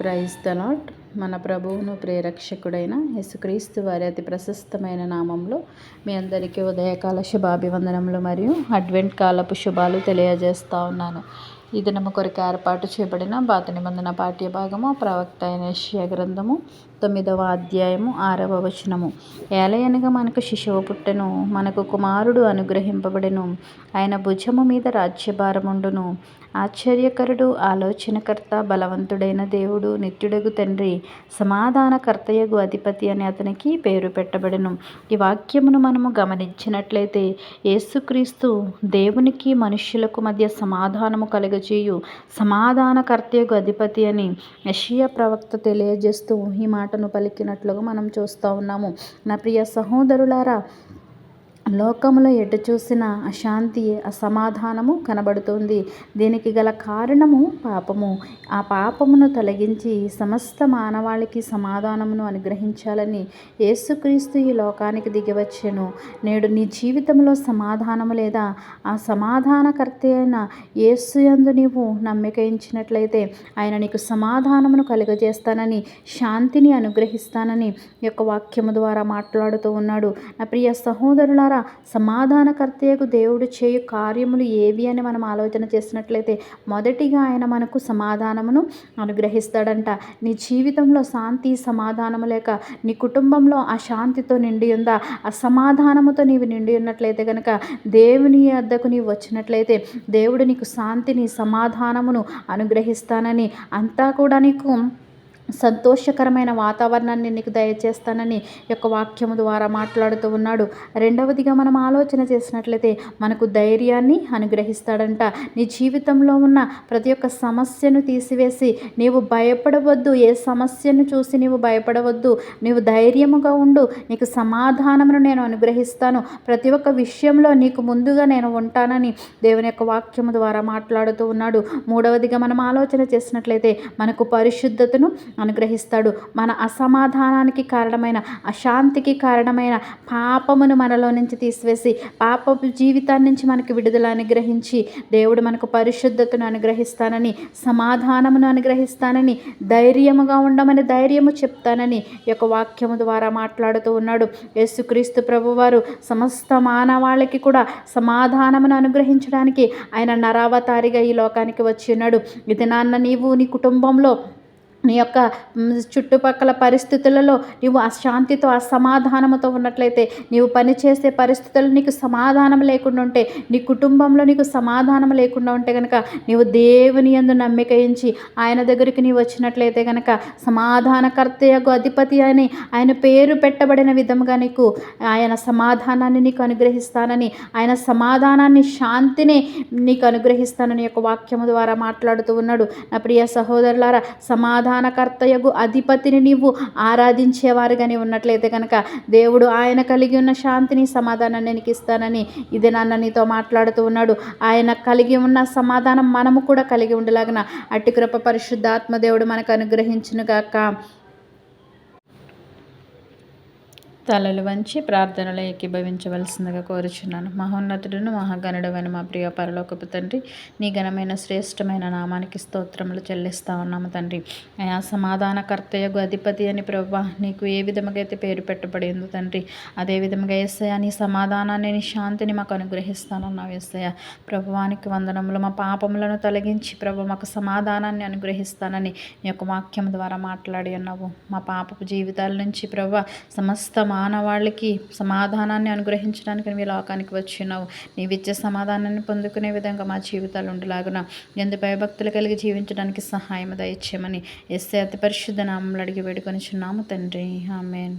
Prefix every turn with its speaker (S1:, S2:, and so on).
S1: Praise తలాట్ మన ప్రభువును ప్రేరక్షకుడైన యేసుక్రీస్తు వారి అతి ప్రశస్తమైన నామంలో మీ అందరికీ ఉదయకాల శుభాభివందనములు మరియు అడ్వెంట్ కాలపు శుభాలు తెలియజేస్తూ ఉన్నాను. ఈ దినము కొరకు ఏర్పాటు చేయబడిన పాత నిబంధన పాఠ్య భాగము ప్రవక్త అయిన గ్రంథము తొమ్మిదవ అధ్యాయము ఆరవ వచనము. ఏలయనగా మనకు శిశువు పుట్టెను మనకు కుమారుడు అనుగ్రహింపబడెను. ఆయన భుజము మీద రాజ్యభారముండును. ఆశ్చర్యకరుడు ఆలోచనకర్త బలవంతుడైన దేవుడు నిత్యుడగు తండ్రి సమాధానకర్తయగు అధిపతి అని అతనికి పేరు పెట్టబడెను. ఈ వాక్యమును మనము గమనించినట్లయితే యేసుక్రీస్తు దేవునికి మనుష్యులకు మధ్య సమాధానము కలుగజేయు సమాధానకర్తయగు అధిపతి అని యషియా ప్రవక్త తెలియజేస్తూ ఈ మాటను పలికినట్లుగా మనం చూస్తూ ఉన్నాము. నా ప్రియ సహోదరులారా లోకములో ఎటు చూసిన అశాంతి అసమాధానము కనబడుతుంది. దీనికి గల కారణము పాపము. ఆ పాపమును తొలగించి సమస్త మానవాళికి సమాధానమును అనుగ్రహించాలని యేసుక్రీస్తు ఈ లోకానికి దిగివచ్చెను నేడు నీ జీవితంలో సమాధానము లేదా? ఆ సమాధానకర్త అయిన యేసు యందు నీవు నమ్మికయించినట్లయితే ఆయన నీకు సమాధానమును కలుగజేస్తానని శాంతిని అనుగ్రహిస్తానని యొక్క వాక్యము ద్వారా మాట్లాడుతూ ఉన్నాడు. నా ప్రియ సహోదరులారా సమాధానకర్తయకు దేవుడు చేయు కార్యములు ఏవి అని మనం ఆలోచన చేసినట్లయితే మొదటిగా ఆయన మనకు సమాధానమును అనుగ్రహిస్తాడంట. నీ జీవితంలో శాంతి సమాధానము లేక నీ కుటుంబంలో ఆ శాంతితో నిండి ఉందా? అసమాధానముతో నీవు నిండి ఉన్నట్లయితే కనుక దేవుని అద్దకు నీవు వచ్చినట్లయితే దేవుడు నీకు శాంతిని సమాధానమును అనుగ్రహిస్తానని అంతా కూడా నీకు సంతోషకరమైన వాతావరణాన్ని నీకు దయచేస్తానని యొక్క వాక్యము ద్వారా మాట్లాడుతూ ఉన్నాడు. రెండవదిగా మనం ఆలోచన చేసినట్లయితే మనకు ధైర్యాన్ని అనుగ్రహిస్తాడంట. నీ జీవితంలో ఉన్న ప్రతి ఒక్క సమస్యను తీసివేసి నీవు భయపడవద్దు. ఏ సమస్యను చూసి నీవు భయపడవద్దు. నీవు ధైర్యముగా ఉండు. నీకు సమాధానమును నేను అనుగ్రహిస్తాను. ప్రతి ఒక్క విషయంలో నీకు ముందుగా నేను ఉంటానని దేవుని యొక్క వాక్యము ద్వారా మాట్లాడుతూ ఉన్నాడు. మూడవదిగా మనం ఆలోచన చేసినట్లయితే మనకు పరిశుద్ధతను అనుగ్రహిస్తాడు. మన అసమాధానానికి కారణమైన అశాంతికి కారణమైన పాపమును మనలో నుంచి తీసివేసి పాపపు జీవితాన్ని నుంచి మనకు విడుదల అనుగ్రహించి దేవుడు మనకు పరిశుద్ధతను అనుగ్రహిస్తానని సమాధానమును అనుగ్రహిస్తానని ధైర్యముగా ఉండమని ధైర్యము చెప్తానని యొక్క వాక్యము ద్వారా మాట్లాడుతూ ఉన్నాడు. యేసుక్రీస్తు ప్రభువారు సమస్త మానవాళికి కూడా సమాధానమును అనుగ్రహించడానికి ఆయన నరావతారిగా ఈ లోకానికి వచ్చి ఉన్నాడు. ఇది నాన్న నీవు నీ కుటుంబంలో నీ యొక్క చుట్టుపక్కల పరిస్థితులలో నీవు అశాంతితో అసమాధానముతో ఉన్నట్లయితే నీవు పనిచేసే పరిస్థితుల్లో నీకు సమాధానం లేకుండా ఉంటే నీ కుటుంబంలో నీకు సమాధానం లేకుండా ఉంటే కనుక నీవు దేవుని ఎందు నమ్మికయించి ఆయన దగ్గరికి నీవు వచ్చినట్లయితే కనుక సమాధానకర్త యొక్క అధిపతి అని ఆయన పేరు పెట్టబడిన విధంగా నీకు ఆయన సమాధానాన్ని నీకు అనుగ్రహిస్తానని ఆయన సమాధానాన్ని శాంతిని నీకు అనుగ్రహిస్తానని యొక్క వాక్యము ద్వారా మాట్లాడుతూ ఉన్నాడు. నా ప్రియ సహోదరులారా సమాధానం సమాధానకర్తయగు అధిపతిని నీవు ఆరాధించేవారుగానే ఉన్నట్లయితే కనుక దేవుడు ఆయన కలిగి ఉన్న శాంతిని సమాధానాన్ని నీకు ఇస్తానని ఇది నాన్న నీతో మాట్లాడుతూ ఉన్నాడు. ఆయన కలిగి ఉన్న సమాధానం మనము కూడా కలిగి ఉండలాగిన అట్టి కృప పరిశుద్ధాత్మ దేవుడు మనకు అనుగ్రహించునుగాక. తలలు వంచి ప్రార్థనలు ఏకీభవించవలసిందిగా కోరుచున్నాను. మహోన్నతుడును మహాగణుడమైన మా ప్రియ పరలోకపు తండ్రి నీ ఘనమైన శ్రేష్టమైన నామానికి స్తోత్రములు చెల్లిస్తా ఉన్నాము తండ్రి. ఆయా సమాధానకర్తయగు అధిపతి అని ప్రభా నీకు ఏ విధముగా అయితే పేరు పెట్టబడిందో తండ్రి అదే విధముగా ఎస్సయ నీ సమాధానాన్ని నీ శాంతిని మాకు అనుగ్రహిస్తానన్నావు ఎస్సయ ప్రభువానికి వందనములు మా పాపములను తొలగించి ప్రభు మాకు సమాధానాన్ని అనుగ్రహిస్తానని నీ యొక్క వాక్యం ద్వారా మాట్లాడి అన్నావు మా పాపపు జీవితాల నుంచి ప్రభు సమస్త మానవాళికి సమాధానాన్ని అనుగ్రహించడానికి మీ లోకానికి వచ్చినావు. నీవిచ్చే సమాధానాన్ని పొందుకునే విధంగా మా జీవితాలు ఉండేలాగున. ఎందు భయభక్తులు కలిగి జీవించడానికి సహాయం దయచేయమని. ఎస్ఏ అతి పరిశుద్ధ నామంలో అడిగి వేడుకొని చున్నాము తండ్రి. ఆమెన్.